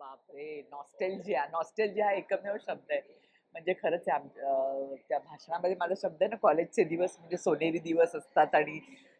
बापरे nostalgia nostalgia हा एकमेव शब्द आहे. म्हणजे खरंच आहे आम- त्या भाषणामध्ये माझा शब्द आहे ना कॉलेजचे दिवस म्हणजे सोनेरी दिवस असतात आणि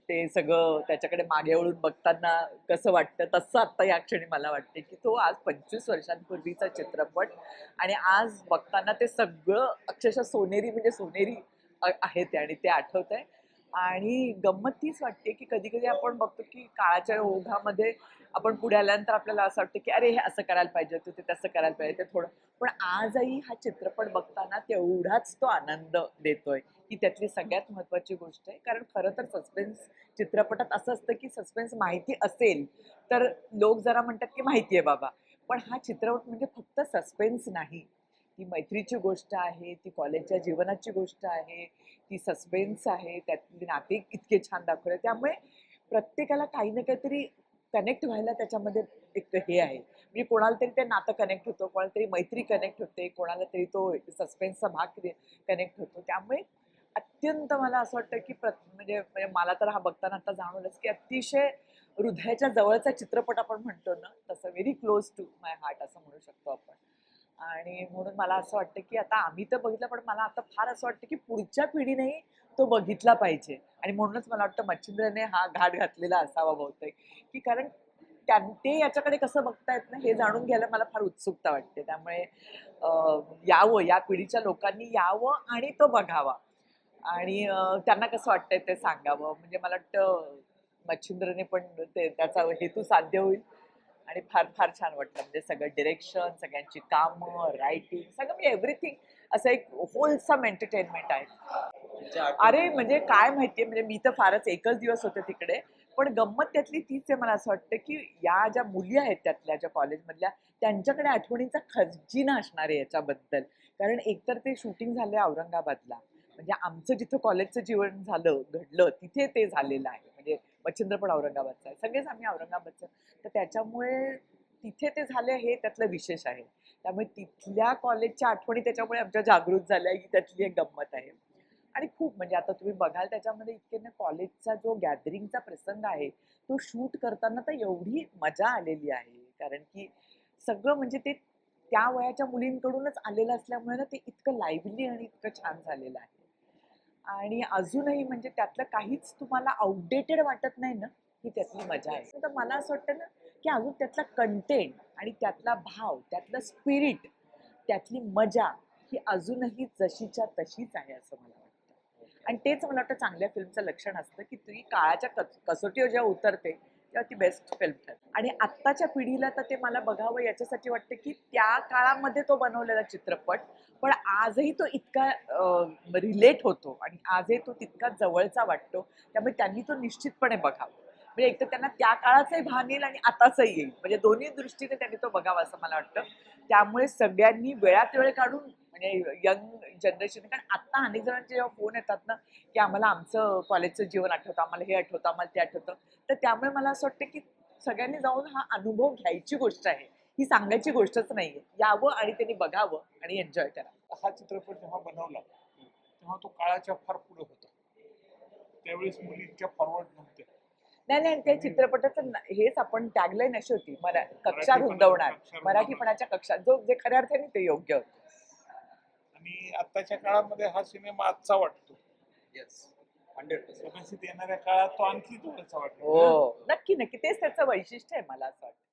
ते सगळं त्याच्याकडे मागे वळून बघताना कसं वाटतं तसं आत्ता या क्षणी मला वाटते की तो आज पंचवीस वर्षांपूर्वीचा चित्रपट आणि आज बघताना ते सगळं अक्षरशः सोनेरी म्हणजे सोनेरी आहे ते आणि ते आठवत आहे आणि गंमत तीच वाटते की कधी कधी आपण बघतो की काळाच्या ओघामध्ये आपण पुढे आल्यानंतर आपल्याला असं वाटतं की अरे हे असं करायला पाहिजे होतं ते तसं करायला पाहिजे ते थोडं. पण आजही हा चित्रपट बघताना तेवढाच तो आनंद देतोय ही त्यातली सगळ्यात महत्वाची गोष्ट आहे. कारण खरं तर सस्पेन्स चित्रपटात असं असतं की सस्पेन्स माहिती असेल तर लोक जरा म्हणतात की माहिती आहे बाबा. पण हा चित्रपट म्हणजे फक्त सस्पेन्स नाही. ती मैत्रीची गोष्ट आहे ती कॉलेजच्या जीवनाची गोष्ट आहे ती सस्पेन्स आहे त्यातली नाते इतके छान दाखवले. त्यामुळे प्रत्येकाला काही ना काहीतरी कनेक्ट व्हायला त्याच्यामध्ये एक हे आहे. म्हणजे कोणाला तरी ते नातं कनेक्ट होतं कोणाला तरी मैत्री कनेक्ट होते कोणाला तरी तो सस्पेन्सचा भाग कनेक्ट होतो. त्यामुळे अत्यंत मला असं वाटतं की प्र म्हणजे म्हणजे मला तर हा बघताना आता जाणवलंच की अतिशय हृदयाच्या जवळचा चित्रपट आपण म्हणतो ना तसं very close to my heart असं म्हणू शकतो आपण. आणि म्हणून मला असं वाटतं की आता आम्ही तर बघितलं पण मला आता फार असं वाटतं की पुढच्या पिढीनेही तो बघितला पाहिजे. आणि म्हणूनच मला वाटतं मच्छिंद्रने हा घाट घातलेला असावा बहुतेक. की कारण त्यां ते याच्याकडे कसं बघतायत ना हे जाणून घ्यायला मला फार उत्सुकता वाटते. त्यामुळे यावं या पिढीच्या लोकांनी यावं आणि तो बघावा. आणि त्यांना कसं वाटतंय ते सांगावं. म्हणजे मला वाटतं मच्छिंद्रने पण ते त्याचा हेतू साध्य होईल. आणि फार फार छान वाटलं. म्हणजे सगळं डिरेक्शन सगळ्यांची कामं रायटिंग सगळं म्हणजे एव्हरीथिंग असं एक होलसम एंटरटेनमेंट आहे. अरे म्हणजे काय माहितीये म्हणजे मी तर फारच एकच दिवस होते तिकडे. पण गंमत त्यातली तीच आहे मला असं वाटतं की या ज्या मुली आहेत त्यातल्या ज्या कॉलेजमधल्या त्यांच्याकडे आठवणींचा खजिना असणार आहे याच्याबद्दल. कारण एकतर ते शूटिंग झालं औरंगाबादला. म्हणजे आमचं जिथं कॉलेजचं जीवन झालं घडलं तिथे ते झालेलं आहे. मच्छिंद्र पण औरंगाबादचा आहे. सगळेच आम्ही औरंगाबादचं तर त्याच्यामुळे तिथे ते झाले हे त्यातलं विशेष आहे. त्यामुळे तिथल्या कॉलेजच्या आठवणी त्याच्यामुळे आमच्या जागृत झाल्या ही त्यातली एक गंमत आहे. आणि खूप म्हणजे आता तुम्ही बघाल त्याच्यामध्ये इतके ना कॉलेजचा जो गॅदरिंगचा प्रसंग आहे तो शूट करताना तर एवढी मजा आलेली आहे. कारण की सगळं म्हणजे ते त्या वयाच्या मुलींकडूनच आलेलं असल्यामुळे ना ते इतकं लाईव्हली आणि इतकं छान झालेलं आहे. आणि अजूनही म्हणजे त्यातलं काहीच तुम्हाला आउटडेटेड वाटत नाही ना ही त्यातली मजा आहे. तर मला असं वाटतं ना की अजून त्यातला कंटेंट आणि त्यातला भाव त्यातलं स्पिरिट त्यातली मजा ही अजूनही जशीच्या तशीच आहे असं मला वाटतं. आणि तेच मला वाटतं चांगल्या फिल्मचं लक्षण असतं की तुम्ही काळाच्या कस कसोटीवर जेव्हा उतरते तेव्हा ती बेस्ट फिल्म ठरते आणि आत्ताच्या पिढीला तर ते मला बघावं याच्यासाठी वाटतं की त्या काळामध्ये तो बनवलेला चित्रपट पण आजही तो इतका रिलेट होतो आणि आजही तो तितका जवळचा वाटतो त्यामुळे त्यांनी तो निश्चितपणे बघावा. म्हणजे एक तर त्यांना त्या काळाचंही भान येईल आणि आताचंही येईल. म्हणजे दोन्ही दृष्टीने त्यांनी तो बघावा असं मला वाटतं. त्यामुळे सगळ्यांनी वेळात वेळ काढून म्हणजे यंग जनरेशन कारण आत्ता अनेक जणांचे जेव्हा फोन येतात ना की आम्हाला आमचं कॉलेजचं जीवन आठवतं आम्हाला हे आठवतं आम्हाला ते आठवतं. तर त्यामुळे मला असं वाटतं की सगळ्यांनी जाऊन हा अनुभव घ्यायची गोष्ट आहे. ही सांगायची गोष्टच नाहीये. यावं आणि त्यांनी बघावं आणि एन्जॉय करावं हा चित्रपट जेव्हा बनवला तेव्हा तो काळाच्या फार पुढे होता. त्यावेळेस मुली इतक्या फॉरवर्ड नव्हत्या. नाही नाही त्या चित्रपटाचं हेच आपण टॅगलाईन अशी होती मरा कक्षा रुंदवणार. मराठीपणाच्या कक्षा जो जे खऱ्या अर्थाने ते योग्य होतं. आणि आताच्या काळामध्ये हा सिनेमा आजचा वाटतो. येस हंड्रेड पर्सेंट येणाऱ्या काळात तो आणखी जवळचा वाटतो हो. नक्की नक्की. तेच त्याचं वैशिष्ट्य आहे मला असं वाटतं.